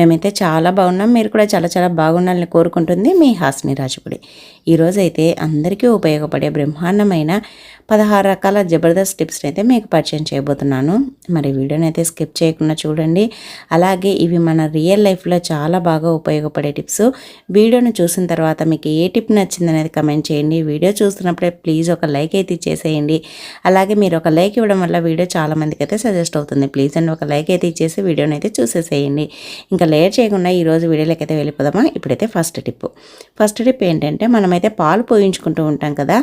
మేమైతే చాలా బాగున్నాం. మీరు కూడా చాలా చాలా బాగుండాలని కోరుకుంటుంది మీ హాస్ని రాజుపుడి ఈరోజైతే అందరికీ ఉపయోగపడే బ్రహ్మాండమైన పదహారు రకాల జబర్దస్త్ టిప్స్ని అయితే మీకు పరిచయం చేయబోతున్నాను. మరి వీడియోని అయితే స్కిప్ చేయకుండా చూడండి. అలాగే ఇవి మన రియల్ లైఫ్లో చాలా బాగా ఉపయోగపడే టిప్స్. వీడియోని చూసిన తర్వాత మీకు ఏ టిప్ నచ్చింది అనేది కమెంట్ చేయండి. వీడియో చూస్తున్నప్పుడే ప్లీజ్ ఒక లైక్ అయితే ఇచ్చేసేయండి. అలాగే మీరు ఒక లైక్ ఇవ్వడం వల్ల వీడియో చాలామందికి అయితే సజెస్ట్ అవుతుంది. ప్లీజ్ అండ్ ఒక లైక్ అయితే ఇచ్చేసి వీడియోని అయితే చూసేసేయండి. ఇంకా లేట్ చేయకుండా ఈరోజు వీడియోలోకి అయితే వెళ్ళిపోదామా? ఇప్పుడైతే ఫస్ట్ టిప్ ఫస్ట్ టిప్ ఏంటంటే మనమైతే పాలు పోయించుకుంటూ ఉంటాం కదా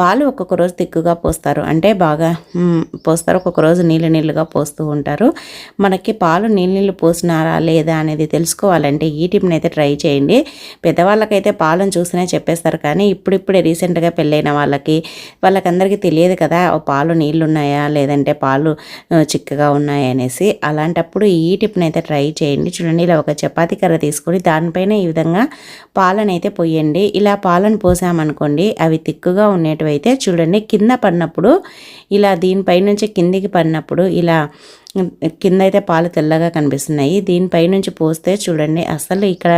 పాలు ఒక్కొక్క రోజు తిక్కుగా పోస్తారు. అంటే బాగా పోస్తారు. ఒక్కొక్క రోజు నీళ్ళు నీళ్ళుగా పోస్తూ ఉంటారు. మనకి పాలు నీళ్ళు నీళ్ళు పోసినారా లేదా అనేది తెలుసుకోవాలంటే ఈ టిప్ని అయితే ట్రై చేయండి. పెద్దవాళ్ళకైతే పాలను చూసినే చెప్పేస్తారు. కానీ ఇప్పుడిప్పుడే రీసెంట్గా పెళ్ళైన వాళ్ళకి వాళ్ళకందరికీ తెలియదు కదా ఓ పాలు నీళ్ళు ఉన్నాయా లేదంటే పాలు చిక్కగా ఉన్నాయా అనేసి. అలాంటప్పుడు ఈ టిప్ని అయితే ట్రై చేయండి. చూడండి ఇలా ఒక చపాతీ కర్ర తీసుకొని దానిపైన ఈ విధంగా పాలను అయితే పోయండి. ఇలా పాలను పోసామనుకోండి అవి తిక్కుగా ఉండేటివైతే చూడండి కింద పడినప్పుడు ఇలా దీనిపై నుంచి కిందికి పడినప్పుడు ఇలా కింద అయితే పాలు తెల్లగా కనిపిస్తున్నాయి. దీనిపై నుంచి పోస్తే చూడండి అసలు ఇక్కడ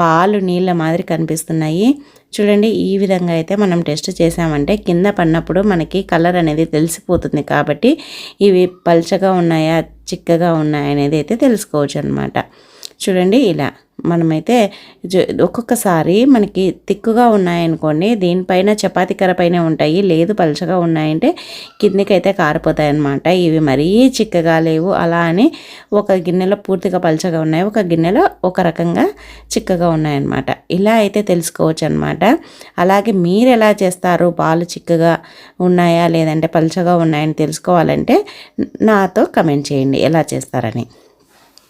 పాలు నీళ్ళ మాదిరి కనిపిస్తున్నాయి. చూడండి ఈ విధంగా అయితే మనం టెస్ట్ చేసామంటే కింద పడినప్పుడు మనకి కలర్ అనేది తెలిసిపోతుంది కాబట్టి ఇవి పల్చగా ఉన్నాయా చిక్కగా ఉన్నాయా అనేది అయితే తెలుసుకోవచ్చు అనమాట చూడండి ఇలా. మనమైతే ఒక్కొక్కసారి మనకి తిక్కుగా ఉన్నాయనుకోండి దీనిపైన చపాతీ కర్ర పైన ఉంటాయి లేదు పలుచగా ఉన్నాయంటే కిందికైతే కారిపోతాయి అన్నమాట ఇవి మరీ చిక్కగా లేవు. అలా అని ఒక గిన్నెలో పూర్తిగా పలుచగా ఉన్నాయి. ఒక గిన్నెలో ఒక రకంగా చిక్కగా ఉన్నాయన్నమాట. ఇలా అయితే తెలుసుకోవచ్చు అనమాట అలాగే మీరు ఎలా చేస్తారు? పాలు చిక్కగా ఉన్నాయా? లేదంటే పలుచగా ఉన్నాయని తెలుసుకోవాలంటే నాతో కమెంట్ చేయండి. ఎలా చేస్తారని.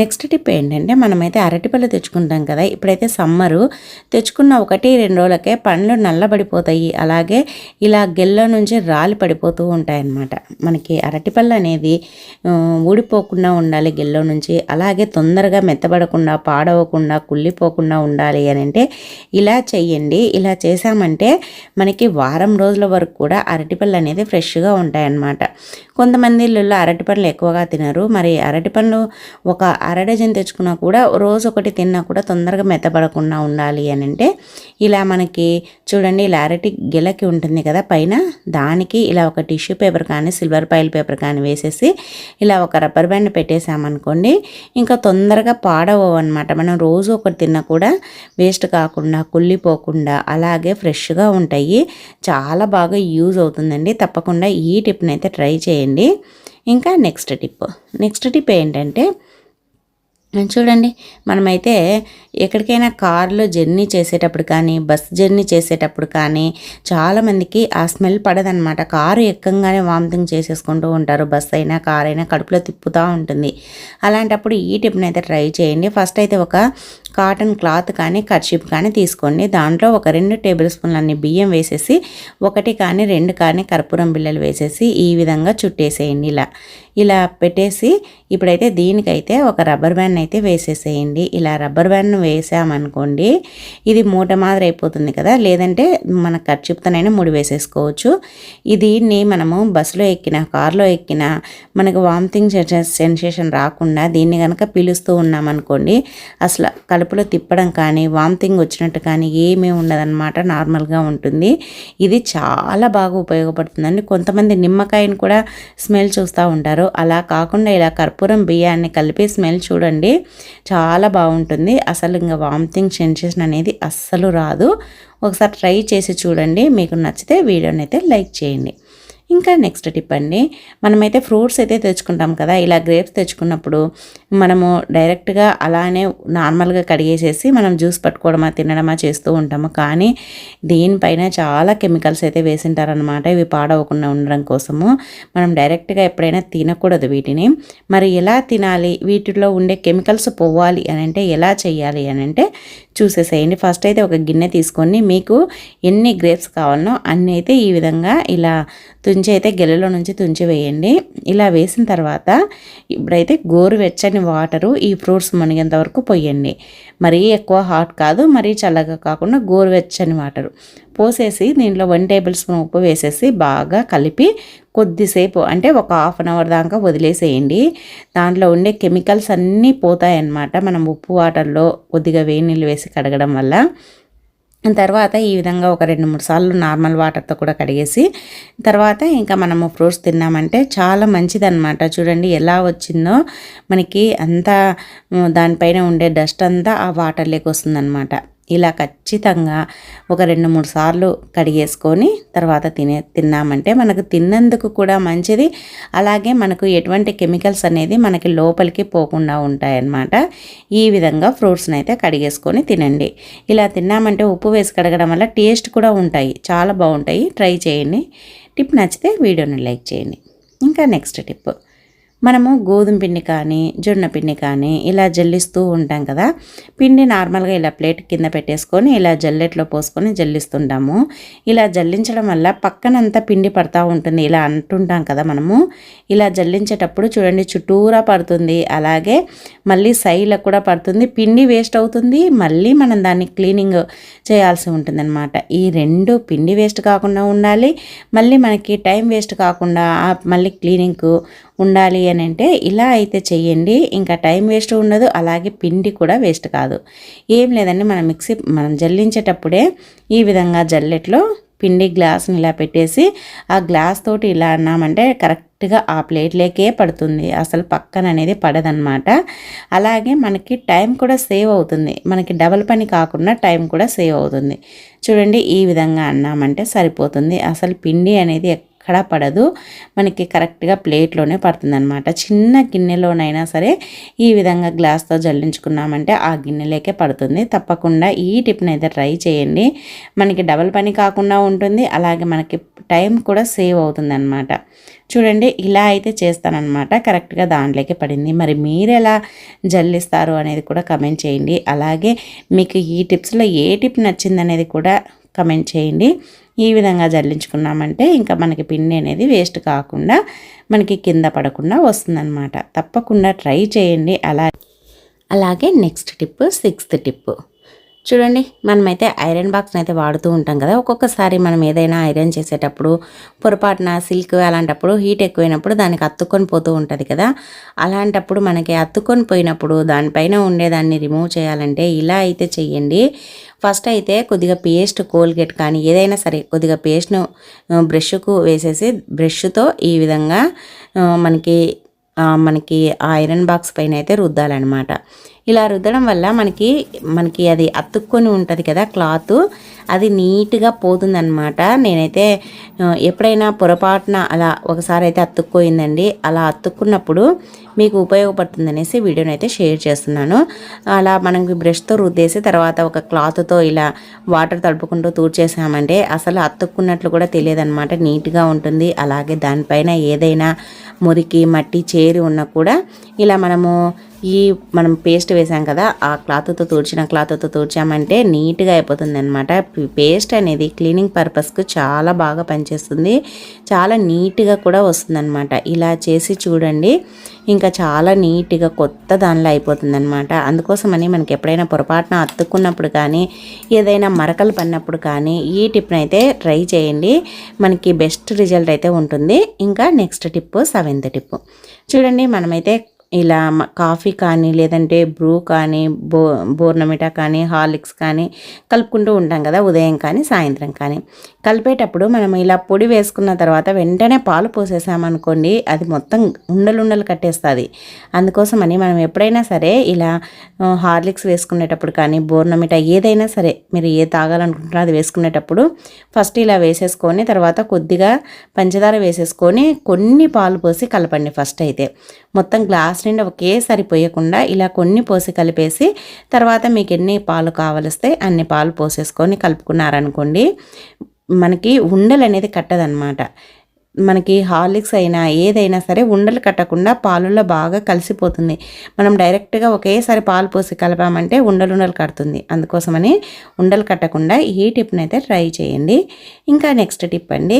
నెక్స్ట్ టిప్ ఏంటంటే మనమైతే అరటిపళ్ళు తెచ్చుకుంటాం కదా ఇప్పుడైతే సమ్మరు తెచ్చుకున్న ఒకటి రెండు రోజులకే పండ్లు నల్లబడిపోతాయి. అలాగే ఇలా గెల్ల నుంచి రాలి పడిపోతూ ఉంటాయి అన్నమాట మనకి అరటిపళ్ళు అనేది ఊడిపోకుండా ఉండాలి గెల్లో నుంచి. అలాగే తొందరగా మెత్తబడకుండా పాడవకుండా కుళ్ళిపోకుండా ఉండాలి అని అంటే ఇలా చెయ్యండి. ఇలా చేసామంటే మనకి వారం రోజుల వరకు కూడా అరటిపళ్ళు అనేది ఫ్రెష్గా ఉంటాయన్నమాట. కొంతమంది ఇళ్ళల్లో అరటిపళ్ళు ఎక్కువగా తినరు. మరి అరటిపండ్లు ఒక అర డజన్ తెచ్చుకున్నా కూడా రోజు ఒకటి తిన్నా కూడా తొందరగా మెత్తపడకుండా ఉండాలి అని అంటే ఇలా మనకి చూడండి ఇలా అరటి గిలకి ఉంటుంది కదా పైన దానికి ఇలా ఒక టిష్యూ పేపర్ కానీ సిల్వర్ పైల్ పేపర్ కానీ వేసేసి ఇలా ఒక రబ్బర్ బ్యాండ్ పెట్టేసామనుకోండి ఇంకా తొందరగా పాడవు అనమాట మనం రోజు ఒకటి తిన్నా కూడా వేస్ట్ కాకుండా కుళ్ళిపోకుండా అలాగే ఫ్రెష్గా ఉంటాయి. చాలా బాగా యూజ్ అవుతుందండి. తప్పకుండా ఈ టిప్ని అయితే ట్రై చేయండి. ఇంకా నెక్స్ట్ టిప్. నెక్స్ట్ టిప్ ఏంటంటే చూడండి. మనమైతే ఎక్కడికైనా కార్లో జర్నీ చేసేటప్పుడు కానీ బస్ జర్నీ చేసేటప్పుడు కానీ చాలామందికి ఆ స్మెల్ పడదనమాట కారు ఎక్కంగానే వామిటింగ్ చేసేసుకుంటూ ఉంటారు. బస్ అయినా కార్ అయినా కడుపులో తిప్పుతూ ఉంటుంది. అలాంటప్పుడు ఈ టిప్ని అయితే ట్రై చేయండి. ఫస్ట్ అయితే ఒక కాటన్ క్లాత్ కానీ కర్చీప్ కానీ తీసుకోండి. దాంట్లో ఒక రెండు టేబుల్ స్పూన్లన్ని బియ్యం వేసేసి ఒకటి కానీ రెండు కానీ కర్పూరం బిళ్ళలు వేసేసి ఈ విధంగా చుట్టేసేయండి ఇలా. ఇలా పెట్టేసి ఇప్పుడైతే దీనికైతే ఒక రబ్బర్ బ్యాండ్ అయితే వేసేసేయండి. ఇలా రబ్బర్ బ్యాండ్ వేసామనుకోండి ఇది మూట మాదిరి అయిపోతుంది కదా. లేదంటే మన ఖర్చుతోనైనా ముడి వేసేసుకోవచ్చు. దీన్ని మనము బస్సులో ఎక్కిన కారులో ఎక్కిన మనకు వామిటింగ్ సెన్సేషన్ రాకుండా దీన్ని కనుక పిలుస్తూ ఉన్నామనుకోండి అసలు కడుపులో తిప్పడం కానీ వామిటింగ్ వచ్చినట్టు కానీ ఏమీ ఉండదన్నమాట. నార్మల్గా ఉంటుంది. ఇది చాలా బాగా ఉపయోగపడుతుందండి. కొంతమంది నిమ్మకాయని కూడా స్మెల్ చూస్తూ ఉంటారు. అలా కాకుండా ఇలా కర్పూరం బియ్యాన్ని కలిపి స్మెల్ చూడండి. చాలా బాగుంటుంది. అసలు ఇంకా వామిటింగ్ సెన్సేషన్ అనేది అస్సలు రాదు. ఒకసారి ట్రై చేసి చూడండి. మీకు నచ్చితే వీడియోని అయితే లైక్ చేయండి. ఇంకా నెక్స్ట్ టిప్ అండి. మనమైతే ఫ్రూట్స్ అయితే తెచ్చుకుంటాం కదా. ఇలా గ్రేప్స్ తెచ్చుకున్నప్పుడు మనము డైరెక్ట్గా అలానే నార్మల్గా కడిగేసేసి మనం జ్యూస్ పట్టుకోవడమా తినడమా చేస్తూ ఉంటాము. కానీ దీనిపైన చాలా కెమికల్స్ అయితే వేసింటారనమాట ఇవి పాడవకుండా ఉండడం కోసము. మనం డైరెక్ట్గా ఎప్పుడైనా తినకూడదు వీటిని. మరి ఎలా తినాలి? వీటిలో ఉండే కెమికల్స్ పోవాలి అని అంటే ఎలా చేయాలి అని అంటే చూసేసేయండి. ఫస్ట్ అయితే ఒక గిన్నె తీసుకొని మీకు ఎన్ని గ్రేప్స్ కావాలనో అన్నీ అయితే ఈ విధంగా ఇలా తుంచి అయితే గెలలో నుంచి తుంచి వేయండి. ఇలా వేసిన తర్వాత ఇప్పుడైతే గోరువెచ్చని గోరువెచ్చని వాటరు ఈ ఫ్రూట్స్ మునిగేంత వరకు పోయండి మరీ ఎక్కువ హాట్ కాదు మరీ చల్లగా కాకుండా గోరువెచ్చని వాటరు. పోసేసి దీంట్లో వన్ టేబుల్ స్పూన్ ఉప్పు వేసేసి బాగా కలిపి కొద్దిసేపు అంటే ఒక హాఫ్ అన్ అవర్ దాకా వదిలేసేయండి. దాంట్లో ఉండే కెమికల్స్ అన్నీ పోతాయన్నమాట. మనం ఉప్పు వాటర్లో కొద్దిగా వేడి నీళ్ళు వేసి కడగడం వల్ల. తర్వాత ఈ విధంగా ఒక రెండు మూడు సార్లు నార్మల్ వాటర్తో కూడా కడిగేసి తర్వాత ఇంకా మనము ఫ్రూట్స్ తిన్నామంటే చాలా మంచిదన్నమాట. చూడండి ఎలా వచ్చిందో. మనకి అంతా దానిపైన ఉండే డస్ట్ అంతా ఆ వాటర్లోకి వస్తుందన్నమాట. ఇలా ఖచ్చితంగా ఒక రెండు మూడు సార్లు కడిగేసుకొని తర్వాత తినే తిన్నామంటే మనకు తిన్నందుకు కూడా మంచిది. అలాగే మనకు ఎటువంటి కెమికల్స్ అనేది మనకి లోపలికి పోకుండా ఉంటాయన్నమాట. ఈ విధంగా ఫ్రూట్స్ని అయితే కడిగేసుకొని తినండి. ఇలా తిన్నామంటే ఉప్పు వేసి కడగడం వల్ల టేస్ట్ కూడా ఉంటాయి. చాలా బాగుంటాయి. ట్రై చేయండి. టిప్ నచ్చితే వీడియోని లైక్ చేయండి. ఇంకా నెక్స్ట్ టిప్. మనము గోధుమ పిండి కానీ జొన్న పిండి కానీ ఇలా జల్లిస్తూ ఉంటాం కదా. పిండి నార్మల్గా ఇలా ప్లేట్ కింద పెట్టేసుకొని ఇలా జల్లెట్లో పోసుకొని జల్లిస్తుంటాము. ఇలా జల్లించడం వల్ల పక్కనంతా పిండి పడతా ఉంటుంది. ఇలా అంటుంటాం కదా మనము. ఇలా జల్లించేటప్పుడు చూడండి చుట్టూరా పడుతుంది. అలాగే మళ్ళీ సైడ్లకు కూడా పడుతుంది. పిండి వేస్ట్ అవుతుంది. మళ్ళీ మనం దాన్ని క్లీనింగ్ చేయాల్సి ఉంటుంది ఈ రెండు పిండి వేస్ట్ కాకుండా ఉండాలి. మళ్ళీ మనకి టైం వేస్ట్ కాకుండా మళ్ళీ క్లీనింగ్కు ఉండాలి అని అంటే ఇలా అయితే చెయ్యండి. ఇంకా టైం వేస్ట్ ఉండదు. అలాగే పిండి కూడా వేస్ట్ కాదు. ఏం లేదండి. మనం మిక్సీ మనం జల్లించేటప్పుడే ఈ విధంగా జల్లెట్లో పిండి గ్లాస్ని ఇలా పెట్టేసి ఆ గ్లాస్ తోటి ఇలా అన్నామంటే కరెక్ట్గా ఆ ప్లేట్లేకే పడుతుంది. అసలు పక్కన అనేది పడదనమాట అలాగే మనకి టైం కూడా సేవ్ అవుతుంది. మనకి డబల్ పని కాకుండా టైం కూడా సేవ్ అవుతుంది. చూడండి ఈ విధంగా అన్నామంటే సరిపోతుంది. అసలు పిండి అనేది ఎక్కడా పడదు. మనకి కరెక్ట్గా ప్లేట్లోనే పడుతుందనమాట చిన్న గిన్నెలోనైనా సరే ఈ విధంగా గ్లాస్తో జల్లించుకున్నామంటే ఆ గిన్నెలేకే పడుతుంది. తప్పకుండా ఈ టిప్ని అయితే ట్రై చేయండి. మనకి డబల్ పని కాకుండా ఉంటుంది. అలాగే మనకి టైం కూడా సేవ్ అవుతుంది అనమాట చూడండి ఇలా అయితే చేస్తానన్నమాట. కరెక్ట్గా దాంట్లోకి పడింది. మరి మీరు ఎలా జల్లిస్తారు అనేది కూడా కమెంట్ చేయండి. అలాగే మీకు ఈ టిప్స్లో ఏ టిప్ నచ్చిందనేది కూడా కమెంట్ చేయండి. ఈ విధంగా జల్లించుకున్నామంటే ఇంకా మనకి పిండి అనేది వేస్ట్ కాకుండా మనకి కింద పడకుండా వస్తుందన్నమాట. తప్పకుండా ట్రై చేయండి. అలా అలాగే నెక్స్ట్ టిప్ సిక్స్త్ టిప్. చూడండి మనమైతే ఐరన్ బాక్స్ని అయితే వాడుతూ ఉంటాం కదా. ఒక్కొక్కసారి మనం ఏదైనా ఐరన్ చేసేటప్పుడు పొరపాటున సిల్క్ అలాంటప్పుడు హీట్ ఎక్కువైనప్పుడు దానికి అత్తుకొని పోతూ ఉంటుంది కదా. అలాంటప్పుడు మనకి అత్తుకొని పోయినప్పుడు దానిపైన ఉండేదాన్ని రిమూవ్ చేయాలంటే ఇలా అయితే చెయ్యండి. ఫస్ట్ అయితే కొద్దిగా పేస్ట్ కోల్గేట్ కానీ ఏదైనా సరే కొద్దిగా పేస్ట్ను బ్రష్కు వేసేసి బ్రష్తో ఈ విధంగా మనకి మనకి ఆ ఐరన్ బాక్స్ పైన అయితే రుద్దాలన్నమాట. ఇలా రుద్దడం వల్ల మనకి మనకి అది అతుక్కొని ఉంటుంది కదా క్లాత్. అది నీట్గా పోతుందన్నమాట. నేనైతే ఎప్పుడైనా పొరపాటున అలా ఒకసారి అయితే అతుక్కుపోయిందండి అలా అతుక్కున్నప్పుడు మీకు ఉపయోగపడుతుంది అనేసి వీడియోని అయితే షేర్ చేస్తున్నాను. అలా మనకి బ్రష్తో రుద్దేసి తర్వాత ఒక క్లాత్తో ఇలా వాటర్ తడుపుకుంటూ తూర్చేసామంటే అసలు అతుక్కున్నట్లు కూడా తెలియదన్నమాట. నీట్గా ఉంటుంది. అలాగే దానిపైన ఏదైనా మురికి మట్టి చేరి ఉన్నా కూడా ఇలా మనము ఈ మనం పేస్ట్ వేసాం కదా ఆ క్లాత్తో తుడిచిన క్లాత్తో తుడిచామంటే నీట్గా అయిపోతుంది అనమాట పేస్ట్ అనేది క్లీనింగ్ పర్పస్కు చాలా బాగా పనిచేస్తుంది. చాలా నీట్గా కూడా వస్తుందన్నమాట. ఇలా చేసి చూడండి ఇంకా చాలా నీట్గా కొత్త దానిలో అయిపోతుంది అనమాట అందుకోసమని మనకి ఎప్పుడైనా పొరపాటున అత్తుకున్నప్పుడు కానీ ఏదైనా మరకలు పడినప్పుడు కానీ ఈ టిప్ని అయితే ట్రై చేయండి. మనకి బెస్ట్ రిజల్ట్ అయితే ఉంటుంది. ఇంకా నెక్స్ట్ టిప్ సెవెంత్ టిప్ చూడండి మనమైతే ఇలా కాఫీ కానీ లేదంటే బ్రూ కానీ బో బోర్నమిటా కానీ హార్లిక్స్ కానీ కలుపుకుంటూ ఉంటాం కదా ఉదయం కానీ సాయంత్రం కానీ. కలిపేటప్పుడు మనం ఇలా పొడి వేసుకున్న తర్వాత వెంటనే పాలు పోసేసామనుకోండి అది మొత్తం ఉండలు ఉండలు కట్టేస్తుంది. అందుకోసమని మనం ఎప్పుడైనా సరే ఇలా హార్లిక్స్ వేసుకునేటప్పుడు కానీ బోర్నమిటా ఏదైనా సరే మీరు ఏ తాగాలనుకుంటున్నారో అది వేసుకునేటప్పుడు ఫస్ట్ ఇలా వేసేసుకొని తర్వాత కొద్దిగా పంచదార వేసేసుకొని కొన్ని పాలు పోసి కలపండి ఫస్ట్ అయితే. మొత్తం గ్లాస్ నిండా ఒకేసారి పోయకుండా ఇలా కొన్ని పోసి కలిపేసి తర్వాత మీకు ఎన్ని పాలు కావలిస్తే అన్ని పాలు పోసేసుకొని కలుపుకున్నారనుకోండి మనకి ఉండలు అనేది కట్టదనమాట మనకి హార్లిక్స్ అయినా ఏదైనా సరే ఉండలు కట్టకుండా పాలల్లో బాగా కలిసిపోతుంది. మనం డైరెక్ట్గా ఒకేసారి పాలు పోసి కలపామంటే ఉండలు ఉండలు కడుతుంది. అందుకోసమని ఉండలు కట్టకుండా ఈ టిప్ని అయితే ట్రై చేయండి. ఇంకా నెక్స్ట్ టిప్ అండి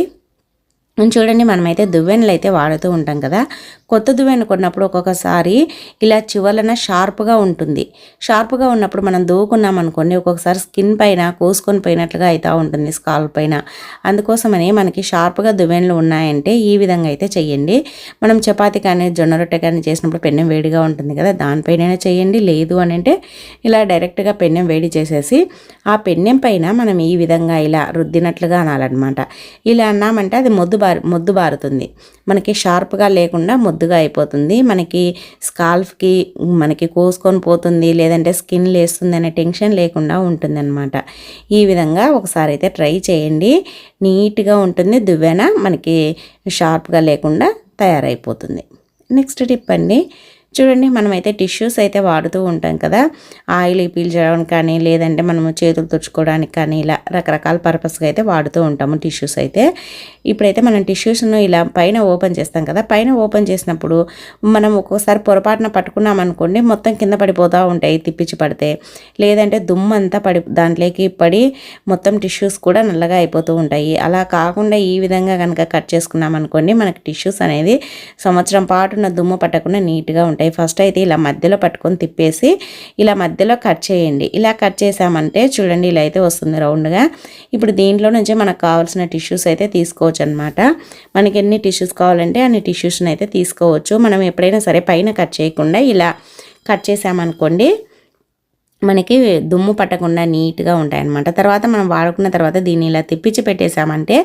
చూడండి మనమైతే దువ్వెనలు అయితే వాడుతూ ఉంటాం కదా. కొత్త దువ్వెన కొన్నప్పుడు ఒక్కొక్కసారి ఇలా చివరన షార్ప్గా ఉంటుంది. షార్ప్గా ఉన్నప్పుడు మనం దూకున్నాం అనుకోండి ఒక్కొక్కసారి స్కిన్ పైన కోసుకొని పోయినట్లుగా అవుతూ ఉంటుంది స్కాల్ పైన. అందుకోసమని మనకి షార్ప్గా దువ్వెనలు ఉన్నాయంటే ఈ విధంగా అయితే చెయ్యండి. మనం చపాతి కానీ జొన్న రొట్టె కానీ చేసినప్పుడు పెన్నెం వేడిగా ఉంటుంది కదా దానిపైన చేయండి లేదు అని అంటే ఇలా డైరెక్ట్గా పెన్నెం వేడి చేసేసి ఆ పెన్నెం పైన మనం ఈ విధంగా ఇలా రుద్దినట్లుగా అనాలన్నమాట. ఇలా అన్నామంటే అది మొద్దు బారు మొద్దు బారుతుంది మనకి షార్ప్గా లేకుండా మొద్దుగా అయిపోతుంది. మనకి స్కాల్ఫ్కి మనకి కోసుకొని పోతుంది లేదంటే స్కిన్ లేస్తుంది అనే టెన్షన్ లేకుండా ఉంటుంది ఈ విధంగా ఒకసారి అయితే ట్రై చేయండి. నీట్గా ఉంటుంది. దువ్వెన మనకి షార్ప్గా లేకుండా తయారైపోతుంది. నెక్స్ట్ టిప్ అండి. చూడండి మనమైతే టిష్యూస్ అయితే వాడుతూ ఉంటాం కదా. ఆయిల్ పీల్చడానికి కానీ లేదంటే మనము చేతులు తుడుచుకోవడానికి కానీ ఇలా రకరకాల పర్పస్గా అయితే వాడుతూ ఉంటాము టిష్యూస్ అయితే. ఇప్పుడైతే మనం టిష్యూస్ను ఇలా పైన ఓపెన్ చేస్తాం కదా. పైన ఓపెన్ చేసినప్పుడు మనం ఒక్కోసారి పొరపాటున పట్టుకున్నాం అనుకోండి మొత్తం కింద పడిపోతూ ఉంటాయి తిప్పించి పడితే. లేదంటే దుమ్ము అంతా పడి దాంట్లోకి పడి మొత్తం టిష్యూస్ కూడా నల్లగా అయిపోతూ ఉంటాయి. అలా కాకుండా ఈ విధంగా కనుక కట్ చేసుకున్నాం అనుకోండి మనకి టిష్యూస్ అనేది సంవత్సరం పాటున్న దుమ్ము పట్టకుండా నీట్గా ఉంటాయి. ఫస్ట్ అయితే ఇలా మధ్యలో పట్టుకొని తిప్పేసి ఇలా మధ్యలో కట్ చేయండి. ఇలా కట్ చేసామంటే చూడండి ఇలా అయితే వస్తుంది రౌండ్గా ఇప్పుడు దీంట్లో నుంచి మనకు కావాల్సిన టిష్యూస్ అయితే తీసుకోవచ్చు అనమాట మనకి ఎన్ని టిష్యూస్ కావాలంటే అన్ని టిష్యూస్ని అయితే తీసుకోవచ్చు. మనం ఎప్పుడైనా సరే పైన కట్ చేయకుండా ఇలా కట్ చేసామనుకోండి మనకి దుమ్ము పట్టకుండా నీట్గా ఉంటాయన్నమాట. తర్వాత మనం వాడుకున్న తర్వాత దీన్ని ఇలా తిప్పించి పెట్టేశామంటే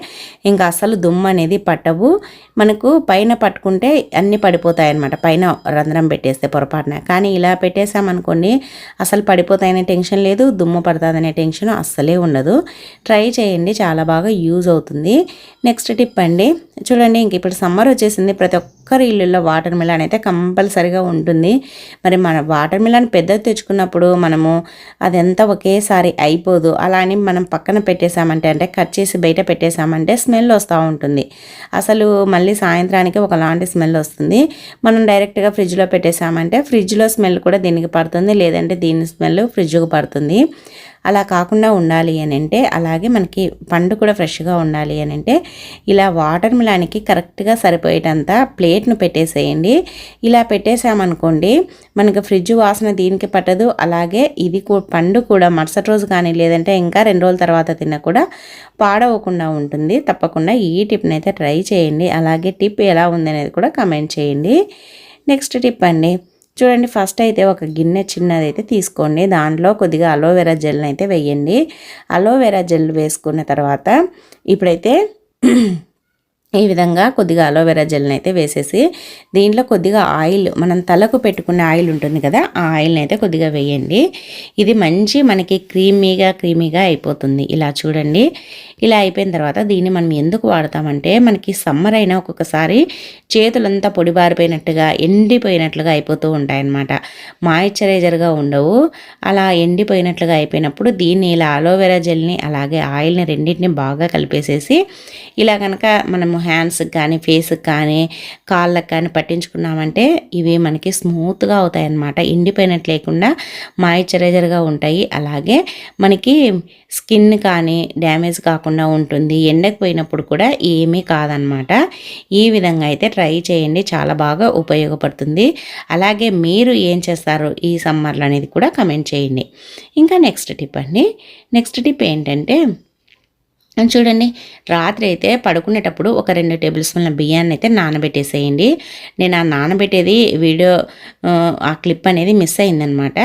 ఇంకా అసలు దుమ్ము అనేది పట్టవు. మనకు పైన పట్టుకుంటే అన్నీ పడిపోతాయన్నమాట. పైన రంధ్రం పెట్టేస్తే పొరపాటున. కానీ ఇలా పెట్టేసామనుకోండి అసలు పడిపోతాయనే టెన్షన్ లేదు దుమ్ము పడుతుందనే టెన్షన్ అస్సలే ఉండదు. ట్రై చేయండి చాలా బాగా యూజ్ అవుతుంది. నెక్స్ట్ టిప్ అండి చూడండి ఇంక ఇప్పుడు సమ్మర్ వచ్చేసింది. ప్రతి ఒక్కరి ఇళ్ళల్లో వాటర్ మిలన్ అయితే కంపల్సరిగా ఉంటుంది. మరి మన వాటర్ మిలన్ పెద్దది తెచ్చుకున్నప్పుడు మనం మనము అదంతా ఒకేసారి అయిపోదు. అలా అని మనం పక్కన పెట్టేశామంటే అంటే కట్ చేసి బయట పెట్టేశామంటే స్మెల్ వస్తూ ఉంటుంది. అసలు మళ్ళీ సాయంత్రానికి ఒకలాంటి స్మెల్ వస్తుంది. మనం డైరెక్ట్గా ఫ్రిడ్జ్లో పెట్టేశామంటే ఫ్రిడ్జ్లో స్మెల్ కూడా దీనికి పడుతుంది లేదంటే దీని స్మెల్ ఫ్రిడ్జ్కి పడుతుంది. అలా కాకుండా ఉండాలి అని అంటే అలాగే మనకి పండు కూడా ఫ్రెష్గా ఉండాలి అని అంటే ఇలా వాటర్ మిలానికి కరెక్ట్గా సరిపోయేటంత ప్లేట్ను పెట్టేసేయండి. ఇలా పెట్టేసామనుకోండి మనకి ఫ్రిడ్జ్ వాసన దీనికి పట్టదు. అలాగే ఇది పండు కూడా మరుసటి రోజు కానీ లేదంటే ఇంకా రెండు రోజుల తర్వాత తిన్నా కూడా పాడవకుండా ఉంటుంది. తప్పకుండా ఈ టిప్ని అయితే ట్రై చేయండి. అలాగే టిప్ ఎలా ఉంది అనేది కూడా కమెంట్ చేయండి. నెక్స్ట్ టిప్ అండి చూడండి ఫస్ట్ అయితే ఒక గిన్నె చిన్నది అయితే తీసుకోండి. దాంట్లో కొద్దిగా అలోవెరా జెల్ని అయితే వేయండి. అలోవెరా జెల్ వేసుకున్న తర్వాత ఇప్పుడైతే ఈ విధంగా కొద్దిగా అలోవెరా జెల్ని అయితే వేసేసి దీంట్లో కొద్దిగా ఆయిల్ మనం తలకు పెట్టుకునే ఆయిల్ ఉంటుంది కదా ఆ ఆయిల్ని అయితే కొద్దిగా వేయండి. ఇది మంచి మనకి క్రీమీగా క్రీమీగా అయిపోతుంది. ఇలా చూడండి. ఇలా అయిపోయిన తర్వాత దీన్ని మనం ఎందుకు వాడతామంటే మనకి సమ్మర్ అయినా ఒక్కొక్కసారి చేతులంతా పొడిబారిపోయినట్టుగా ఎండిపోయినట్లుగా అయిపోతూ ఉంటాయన్నమాట. మాయిశ్చరైజర్గా ఉండవు. అలా ఎండిపోయినట్లుగా అయిపోయినప్పుడు దీన్ని ఇలా అలోవెరా జెల్ని అలాగే ఆయిల్ని రెండింటిని బాగా కలిపేసేసి ఇలా కనుక మనము హ్యాండ్స్కి కానీ ఫేస్కి కానీ కాళ్ళకి కానీ పట్టించుకున్నామంటే ఇవి మనకి స్మూత్గా అవుతాయి అన్నమాట ఎండిపోయినట్టు లేకుండా మాయిశ్చరైజర్గా ఉంటాయి. అలాగే మనకి స్కిన్ కానీ డ్యామేజ్ కాకుండా ఉంటుంది. ఎండకు పోయినప్పుడు కూడా ఏమీ కాదనమాట ఈ విధంగా అయితే ట్రై చేయండి. చాలా బాగా ఉపయోగపడుతుంది. అలాగే మీరు ఏం చేస్తారు ఈ సమ్మర్లో అనేది కూడా కమెంట్ చేయండి. ఇంకా నెక్స్ట్ టిప్ అండి. నెక్స్ట్ టిప్ ఏంటంటే చూడండి. రాత్రి అయితే పడుకునేటప్పుడు ఒక రెండు టేబుల్ స్పూన్ల బియ్యాన్ని అయితే నానబెట్టేసేయండి. నేను ఆ నానబెట్టేది వీడియో ఆ క్లిప్ అనేది మిస్ అయిందనమాట.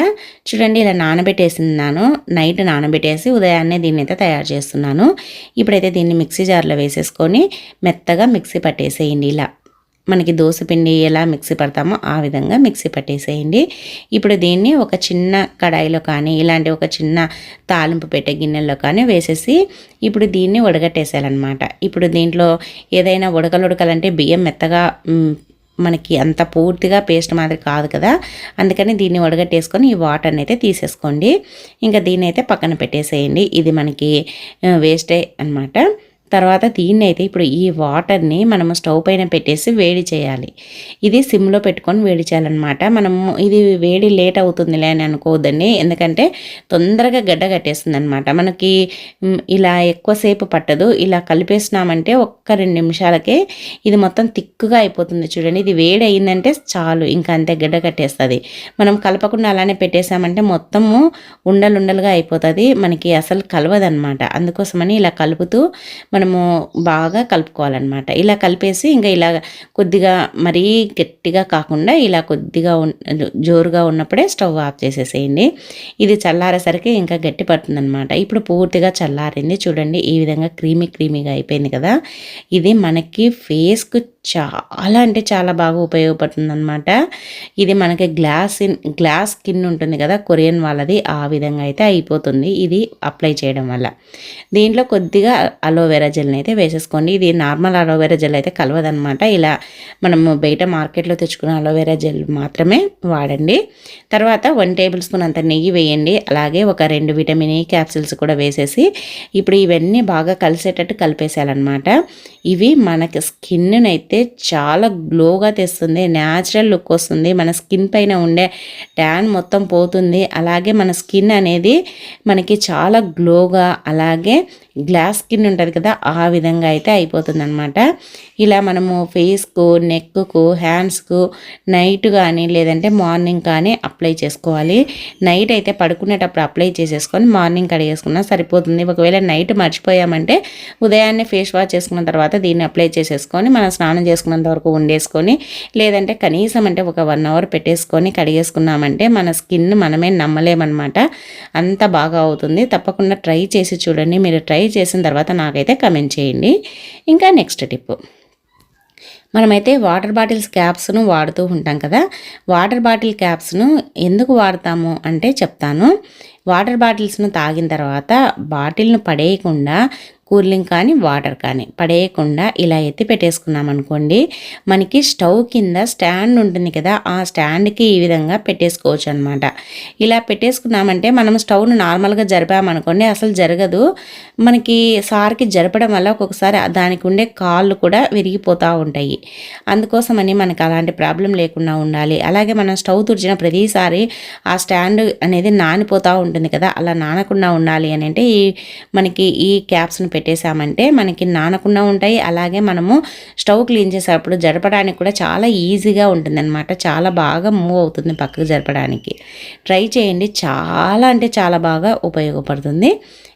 చూడండి ఇలా నానబెట్టేసినాను నైట్ నానబెట్టేసి ఉదయాన్నే దీన్ని అయితే తయారు చేస్తున్నాను. ఇప్పుడైతే దీన్ని మిక్సీ జార్లో వేసేసుకొని మెత్తగా మిక్సీ పట్టేసేయండి ఇలా. మనకి పిండి ఎలా మిక్సీ పడతామో ఆ విధంగా మిక్సీ పట్టేసేయండి. ఇప్పుడు దీన్ని ఒక చిన్న కడాయిలో కానీ ఇలాంటి ఒక చిన్న తాలింపు పెట్టే గిన్నెల్లో కానీ వేసేసి ఇప్పుడు దీన్ని ఉడగట్టేసేయాలన్నమాట ఇప్పుడు దీంట్లో ఏదైనా ఉడకలు ఉడకలంటే బియ్యం మెత్తగా మనకి అంత పూర్తిగా పేస్ట్ మాదిరి కాదు కదా. అందుకని దీన్ని వడగట్టేసుకొని ఈ వాటర్ని అయితే తీసేసుకోండి. ఇంకా దీన్ని అయితే పక్కన పెట్టేసేయండి. ఇది మనకి వేస్టే అనమాట తర్వాత దీన్ని అయితే ఇప్పుడు ఈ వాటర్ని మనము స్టవ్ పైన పెట్టేసి వేడి చేయాలి. ఇది సిమ్లో పెట్టుకొని వేడి చేయాలన్నమాట. మనము ఇది వేడి లేట్ అవుతుందిలే అని అనుకోవద్దండి. ఎందుకంటే తొందరగా గడ్డ కట్టేస్తుంది అనమాట మనకి ఇలా ఎక్కువసేపు పట్టదు. ఇలా కలిపేసినామంటే ఒక్క రెండు నిమిషాలకే ఇది మొత్తం తిక్కుగా అయిపోతుంది చూడండి. ఇది వేడి అయిందంటే చాలు ఇంకా అంతే గడ్డ కట్టేస్తుంది. మనం కలపకుండా అలానే పెట్టేసామంటే మొత్తము ఉండలుండలుగా అయిపోతుంది. మనకి అసలు కలవదనమాట అందుకోసమని ఇలా కలుపుతూ మనము బాగా కలుపుకోవాలన్నమాట. ఇలా కలిపేసి ఇంకా ఇలా కొద్దిగా మరీ గట్టిగా కాకుండా ఇలా కొద్దిగా జోరుగా ఉన్నప్పుడే స్టవ్ ఆఫ్ చేసేసేయండి. ఇది చల్లారేసరికి ఇంకా గట్టి పడుతుందన్నమాట. ఇప్పుడు పూర్తిగా చల్లారింది. చూడండి ఈ విధంగా క్రీమీ క్రీమీగా అయిపోయింది కదా. ఇది మనకి ఫేస్కు చాలా అంటే చాలా బాగా ఉపయోగపడుతుంది అనమాట ఇది మనకి గ్లాస్ ఇన్- గ్లాస్ స్కిన్ ఉంటుంది కదా కొరియన్ వాళ్ళది ఆ విధంగా అయితే అయిపోతుంది ఇది అప్లై చేయడం వల్ల. దీంట్లో కొద్దిగా అలోవెరా జెల్ని అయితే వేసేసుకోండి. ఇది నార్మల్ అలోవెరా జెల్ అయితే కలవదనమాట ఇలా మనము బయట మార్కెట్లో తెచ్చుకున్న అలోవెరా జెల్ మాత్రమే వాడండి. తర్వాత వన్ టేబుల్ స్పూన్ అంత నెయ్యి వేయండి. అలాగే ఒక రెండు విటమిన్ ఈ క్యాప్సిల్స్ కూడా వేసేసి ఇప్పుడు ఇవన్నీ బాగా కలిసేటట్టు కలిపేసేయాలన్నమాట. ఇవి మనకి స్కిన్ అయితే చాలా గ్లోగా తెస్తుంది న్యాచురల్ లుక్ వస్తుంది. మన స్కిన్ పైన ఉండే ట్యాన్ మొత్తం పోతుంది. అలాగే మన స్కిన్ అనేది మనకి చాలా గ్లోగా అలాగే గ్లాస్ స్కిన్ ఉంటుంది కదా ఆ విధంగా అయితే అయిపోతుంది అనమాట ఇలా మనము ఫేస్కు నెక్కు హ్యాండ్స్కు నైట్ కానీ లేదంటే మార్నింగ్ కానీ అప్లై చేసుకోవాలి. నైట్ అయితే పడుకునేటప్పుడు అప్లై చేసేసుకొని మార్నింగ్ కడిగేసుకున్నా సరిపోతుంది. ఒకవేళ నైట్ మర్చిపోయామంటే ఉదయాన్నే ఫేస్ వాష్ చేసుకున్న తర్వాత దీన్ని అప్లై చేసేసుకొని మనం స్నానం చేసుకున్నంత వరకు ఉండేసుకొని లేదంటే కనీసం అంటే ఒక వన్ అవర్ పెట్టేసుకొని కడిగేసుకున్నామంటే మన స్కిన్ మనమే నమ్మలేమన్నమాట. అంత బాగా అవుతుంది. తప్పకుండా ట్రై చేసి చూడండి. మీరు ట్రై చేసిన తర్వాత నాకైతే కమెంట్ చేయండి. ఇంకా నెక్స్ట్ టిప్. మనమైతే వాటర్ బాటిల్స్ క్యాప్స్ను వాడుతూ ఉంటాం కదా. వాటర్ బాటిల్ క్యాప్స్ను ఎందుకు వాడతాము అంటే చెప్తాను. వాటర్ బాటిల్స్ను తాగిన తర్వాత బాటిల్ను పడేయకుండా కూలింగ్ కానీ వాటర్ కానీ పడేయకుండా ఇలా ఎత్తి పెట్టేసుకున్నాం అనుకోండి మనకి స్టవ్ కింద స్టాండ్ ఉంటుంది కదా ఆ స్టాండ్కి ఈ విధంగా పెట్టేసుకోవచ్చు అనమాట ఇలా పెట్టేసుకున్నామంటే మనం స్టవ్ను నార్మల్గా జరిపామనుకోండి అసలు జరగదు. మనకి సార్కి జరపడం వల్ల ఒక్కొక్కసారి దానికి ఉండే కాళ్ళు కూడా విరిగిపోతూ ఉంటాయి. అందుకోసమని మనకు అలాంటి ప్రాబ్లం లేకుండా ఉండాలి. అలాగే మనం స్టవ్ తుడిచిన ప్రతిసారి ఆ స్టాండ్ అనేది నానిపోతూ ఉంటుంది కదా అలా నానకుండా ఉండాలి అని అంటే ఈ మనకి ఈ క్యాప్స్ను పెట్టేశామంటే మనకి నానకుండా ఉంటాయి. అలాగే మనము స్టవ్ క్లీన్ చేసేటప్పుడు జరపడానికి కూడా చాలా ఈజీగా ఉంటుంది చాలా బాగా మూవ్ అవుతుంది పక్కకు జరపడానికి ట్రై చేయండి. చాలా అంటే చాలా బాగా ఉపయోగపడుతుంది.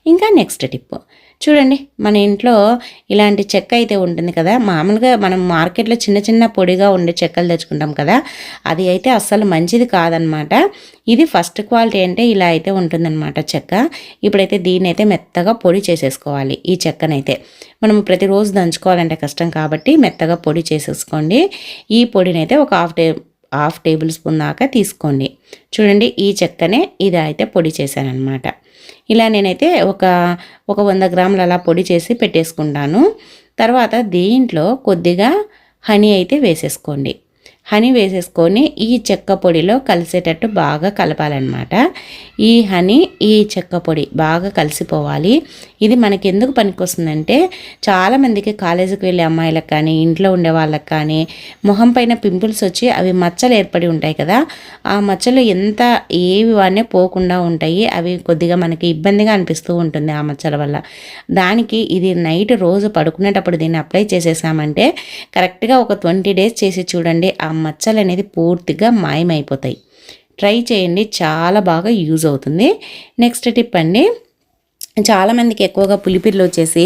ఇంకా నెక్స్ట్ టిప్. చూడండి మన ఇంట్లో ఇలాంటి చెక్క అయితే ఉంటుంది కదా. మామూలుగా మనం మార్కెట్లో చిన్న చిన్న పొడిగా ఉండే చెక్కలు తెచ్చుకుంటాం కదా. అది అయితే అస్సలు మంచిది కాదనమాట. ఇది ఫస్ట్ క్వాలిటీ అంటే ఇలా అయితే ఉంటుందన్నమాట చెక్క. ఇప్పుడైతే దీన్ని అయితే మెత్తగా పొడి చేసేసుకోవాలి ఈ చెక్కనైతే. మనం ప్రతిరోజు దంచుకోవాలంటే కష్టం కాబట్టి మెత్తగా పొడి చేసేసుకోండి. ఈ పొడినైతే ఒక హాఫ్ టే హాఫ్ టేబుల్ స్పూన్ దాకా తీసుకోండి. చూడండి ఈ చెక్కనే ఇది అయితే పొడి చేశానమాట ఇలా నేనైతే ఒక ఒక వంద గ్రాములు అలా పొడి చేసి పెట్టేసుకుంటాను. తర్వాత దీంట్లో కొద్దిగా హనీ అయితే వేసేసుకోండి. హనీ వేసేసుకొని ఈ చెక్క పొడిలో కలిసేటట్టు బాగా కలపాలన్నమాట. ఈ హనీ ఈ చెక్క పొడి బాగా కలిసిపోవాలి. ఇది మనకి ఎందుకు పనికొస్తుందంటే చాలామందికి కాలేజీకి వెళ్ళే అమ్మాయిలకు కానీ ఇంట్లో ఉండే వాళ్ళకి కానీ మొహం పైన పింపుల్స్ వచ్చి అవి మచ్చలు ఏర్పడి ఉంటాయి కదా ఆ మచ్చలు ఎంత ఏవి వాడినే పోకుండా ఉంటాయి. అవి కొద్దిగా మనకి ఇబ్బందిగా అనిపిస్తూ ఉంటుంది ఆ మచ్చల వల్ల. దానికి ఇది నైట్ రోజు పడుకునేటప్పుడు దీన్ని అప్లై చేసేసామంటే కరెక్ట్గా ఒక ట్వంటీ డేస్ చేసి చూడండి ఆ మచ్చలు అనేది పూర్తిగా మాయమైపోతాయి. ట్రై చేయండి చాలా బాగా యూజ్ అవుతుంది. నెక్స్ట్ టిప్ అండి చాలామందికి ఎక్కువగా పులిపిల్లు వచ్చేసి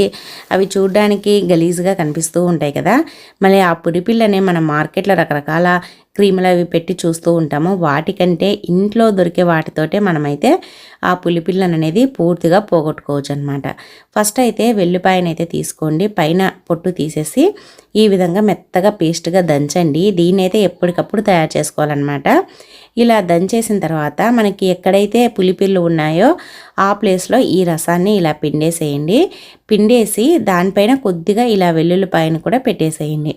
అవి చూడడానికి గలీజ్గా కనిపిస్తూ ఉంటాయి కదా. మళ్ళీ ఆ పులిపిల్లనే మనం మార్కెట్లో రకరకాల క్రీములు అవి పెట్టి చూస్తూ ఉంటాము. వాటికంటే ఇంట్లో దొరికే వాటితోటే మనమైతే ఆ పులిపిల్లను అనేది పూర్తిగా పోగొట్టుకోవచ్చు అనమాట ఫస్ట్ అయితే వెల్లిపాయనైతే తీసుకోండి. పైన పొట్టు తీసేసి ఈ విధంగా మెత్తగా పేస్ట్గా దంచండి. దీన్ని అయితే ఎప్పటికప్పుడు తయారు చేసుకోవాలన్నమాట. ఇలా దంచేసిన తర్వాత మనకి ఎక్కడైతే పులిపిల్లు ఉన్నాయో ఆ ప్లేస్లో ఈ రసాన్ని ఇలా పిండేసేయండి. పిండేసి దానిపైన కొద్దిగా ఇలా వెల్లుల్లిపాయను కూడా పెట్టేసేయండి.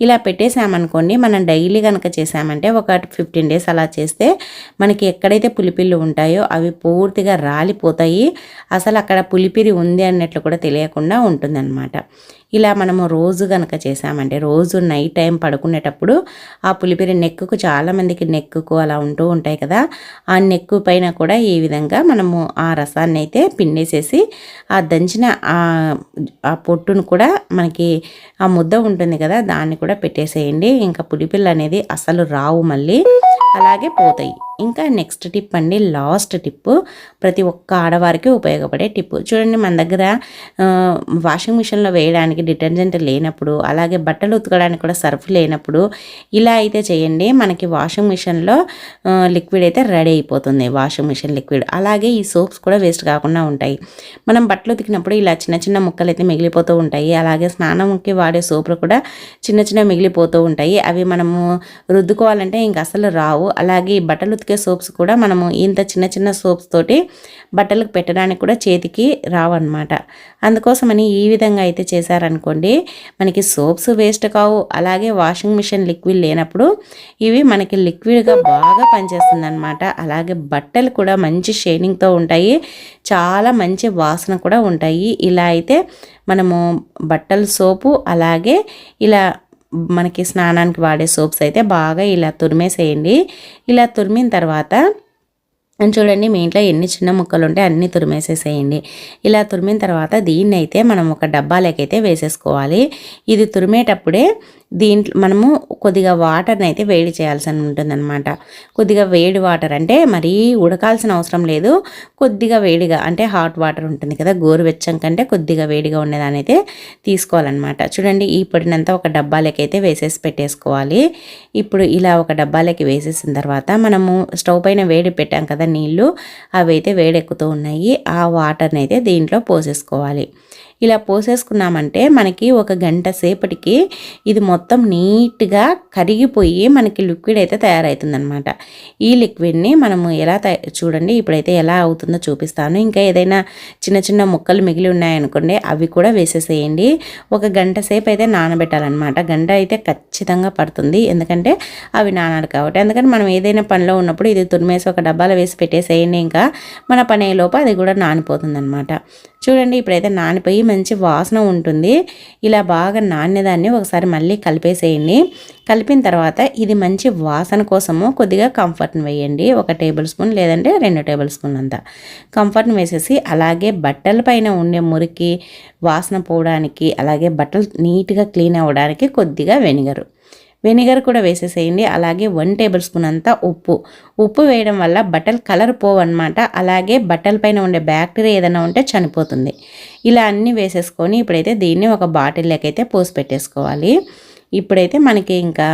ఇలా పెట్టేసామనుకోండి మనం డైలీ కనుక చేసామంటే ఒక ఫిఫ్టీన్ డేస్ అలా చేస్తే మనకి ఎక్కడైతే పులిపిల్లు ఉంటాయో అవి పూర్తిగా రాలిపోతాయి. అసలు అక్కడ పులిపిరి ఉంది అన్నట్లు కూడా తెలియకుండా ఉంటుందన్నమాట. ఇలా మనము రోజు కనుక చేసామంటే రోజు నైట్ టైం పడుకునేటప్పుడు ఆ పులిపిరి నెక్కుకు చాలామందికి నెక్కుకు అలా ఉంటూ ఉంటాయి కదా ఆ నెక్కు పైన కూడా ఈ విధంగా మనము ఆ రసాన్ని అయితే పిండేసేసి ఆ దంచిన ఆ పొట్టును కూడా మనకి ఆ ముద్ద ఉంటుంది కదా దాన్ని కూడా పెట్టేసేయండి. ఇంకా పులిపిల్ల అనేది అసలు రావు మళ్ళీ. అలాగే పోతాయి. ఇంకా నెక్స్ట్ టిప్ అండి లాస్ట్ టిప్ ప్రతి ఒక్క ఆడవారికి ఉపయోగపడే టిప్ చూడండి మన దగ్గర వాషింగ్ మిషన్లో వేయడానికి డిటర్జెంట్ లేనప్పుడు అలాగే బట్టలు ఉతకడానికి కూడా సర్ఫ్ లేనప్పుడు ఇలా అయితే చేయండి. మనకి వాషింగ్ మిషన్లో లిక్విడ్ అయితే రెడీ అయిపోతుంది. వాషింగ్ మిషన్ లిక్విడ్ అలాగే ఈ సోప్స్ కూడా వేస్ట్ కాకుండా ఉంటాయి. మనం బట్టలు ఉతికినప్పుడు ఇలా చిన్న చిన్న ముక్కలు అయితే మిగిలిపోతూ ఉంటాయి. అలాగే స్నానంకి వాడే సోపులు కూడా చిన్న చిన్న మిగిలిపోతూ ఉంటాయి. అవి మనము రుద్దుకోవాలంటే ఇంక అసలు రావు. అలాగే బట్టలు ఉతికే సోప్స్ కూడా మనము ఇంత చిన్న చిన్న సోప్స్ తోటి బట్టలకు పెట్టడానికి కూడా చేతికి రావన్నమాట. అందుకోసమని ఈ విధంగా అయితే చేశారనుకోండి మనకి సోప్స్ వేస్ట్ కావు. అలాగే వాషింగ్ మిషన్ లిక్విడ్ లేనప్పుడు ఇవి మనకి లిక్విడ్గా బాగా పనిచేస్తుంది అనమాట అలాగే బట్టలు కూడా మంచి షైనింగ్తో ఉంటాయి. చాలా మంచి వాసన కూడా ఉంటాయి. ఇలా అయితే మనము బట్టల సోపు అలాగే ఇలా మనకి స్నానానికి వాడే సోప్స్ అయితే బాగా ఇలా తురిమేసేయండి. ఇలా తురిమిన తర్వాత చూడండి మీ ఇంట్లో ఎన్ని చిన్న ముక్కలు ఉంటే అన్నీ తురిమేసేసేయండి. ఇలా తురిమిన తర్వాత దీన్ని అయితే మనం ఒక డబ్బాలకైతే వేసేసుకోవాలి. ఇది తురిమేటప్పుడే దీంట్లో మనము కొద్దిగా వాటర్ని అయితే వేడి చేయాల్సి ఉంటుందన్నమాట. కొద్దిగా వేడి వాటర్ అంటే మరీ ఉడకాల్సిన అవసరం లేదు. కొద్దిగా వేడిగా అంటే హాట్ వాటర్ ఉంటుంది కదా గోరువెచ్చం కంటే కొద్దిగా వేడిగా ఉండేదాన్ని అయితే తీసుకోవాలన్నమాట. చూడండి ఈ పొడినంతా ఒక డబ్బాలకి అయితే వేసేసి పెట్టేసుకోవాలి. ఇప్పుడు ఇలా ఒక డబ్బాలకి వేసేసిన తర్వాత మనము స్టవ్ పైన వేడి పెట్టాం కదా నీళ్ళు అవి అయితే వేడెక్కుతూ ఉన్నాయి. ఆ వాటర్ని అయితే దీంట్లో పోసేసుకోవాలి. ఇలా పోసేసుకున్నామంటే మనకి ఒక గంట సేపటికి ఇది మొత్తం నీట్గా కరిగిపోయి మనకి లిక్విడ్ అయితే తయారవుతుందనమాట ఈ లిక్విడ్ని మనము ఎలా చూడండి ఇప్పుడైతే ఎలా అవుతుందో చూపిస్తాను. ఇంకా ఏదైనా చిన్న చిన్న ముక్కలు మిగిలి ఉన్నాయనుకోండి అవి కూడా వేసేసేయండి. ఒక గంట సేపు అయితే నానబెట్టాలన్నమాట. గంట అయితే ఖచ్చితంగా పడుతుంది. ఎందుకంటే అవి నానాలి కాబట్టి. అందుకని మనం ఏదైనా పనిలో ఉన్నప్పుడు ఇది తురిమేసి ఒక డబ్బాలో వేసి పెట్టేసేయండి. ఇంకా మన పని లోపు అది కూడా నానిపోతుంది అనమాట చూడండి ఇప్పుడైతే నానిపోయి మంచి వాసన ఉంటుంది. ఇలా బాగా నాణ్యదాన్ని ఒకసారి మళ్ళీ కలిపేసేయండి. కలిపిన తర్వాత ఇది మంచి వాసన కోసము కొద్దిగా కంఫర్ట్ని వేయండి. ఒక టేబుల్ స్పూన్ లేదంటే రెండు టేబుల్ స్పూన్ అంతా. కంఫర్ట్ని వేసేసి అలాగే బట్టల పైన ఉండే మురికి వాసన పోవడానికి అలాగే బట్టలు నీట్గా క్లీన్ అవ్వడానికి కొద్దిగా వెనిగరు. వెనిగర్ కూడా వేసేసేయండి. అలాగే వన్ టేబుల్ స్పూన్ అంతా ఉప్పు. ఉప్పు వేయడం వల్ల బట్టలు కలర్ పోవన్నమాట. అలాగే బట్టల పైన ఉండే బ్యాక్టీరియా ఏదైనా ఉంటే చనిపోతుంది. ఇలా అన్నీ వేసేసుకొని ఇప్పుడైతే దీన్ని ఒక బాటిల్లోకి అయితే పోసి పెట్టేసుకోవాలి ఇప్పుడైతే మనకి ఇంకా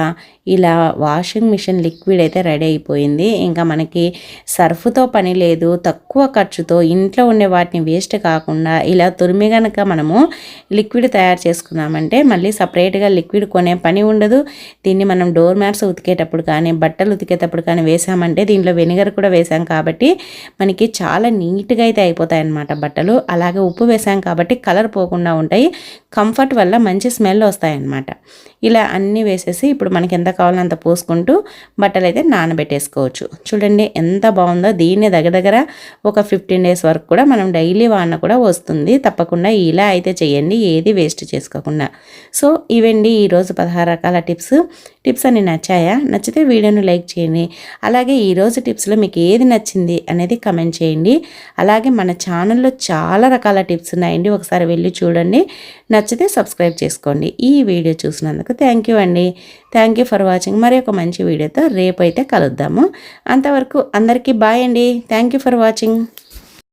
ఇలా వాషింగ్ మిషన్ లిక్విడ్ అయితే రెడీ అయిపోయింది. ఇంకా మనకి సర్ఫ్తో పని లేదు తక్కువ ఖర్చుతో ఇంట్లో ఉండే వాటిని వేస్ట్ కాకుండా ఇలా తురిమి కనుక మనము లిక్విడ్ తయారు చేసుకున్నామంటే మళ్ళీ సపరేట్గా లిక్విడ్ కొనే పని ఉండదు. దీన్ని మనం డోర్ మ్యాట్స్ ఉతికేటప్పుడు కానీ బట్టలు ఉతికేటప్పుడు కానీ వేసామంటే దీంట్లో వెనిగర్ కూడా వేసాం కాబట్టి మనకి చాలా నీట్గా అయితే అయిపోతాయి అన్నమాట బట్టలు. అలాగే ఉప్పు వేసాం కాబట్టి కలర్ పోకుండా ఉంటాయి. కంఫర్ట్ వల్ల మంచి స్మెల్ వస్తాయన్నమాట. ఇలా అన్నీ వేసేసి ఇప్పుడు మనకి ఎంత కావాలో అంత పోసుకుంటూ బట్టలు అయితే నానబెట్టేసుకోవచ్చు. చూడండి ఎంత బాగుందో. దీన్ని దగ్గర దగ్గర ఒక ఫిఫ్టీన్ డేస్ వరకు కూడా మనం డైలీ వాడిన కూడా వస్తుంది. తప్పకుండా ఇలా అయితే చేయండి. ఏది వేస్ట్ చేసుకోకుండా. సో ఇవండి ఈరోజు పదహారు రకాల టిప్స్. టిప్స్ అన్ని నచ్చాయా? నచ్చితే వీడియోను లైక్ చేయండి. అలాగే ఈరోజు టిప్స్లో మీకు ఏది నచ్చింది అనేది కమెంట్ చేయండి. అలాగే మన ఛానల్లో చాలా రకాల టిప్స్ ఉన్నాయండి. ఒకసారి వెళ్ళి చూడండి. నచ్చితే సబ్స్క్రైబ్ చేసుకోండి. ఈ వీడియో చూసినందుకు థ్యాంక్ యూ అండి. Thank you for watching. మరి ఒక మంచి వీడియోతో రేపు అయితే కలుద్దాము. అంతవరకు అందరికీ బాయ్ అండి. Thank you for watching.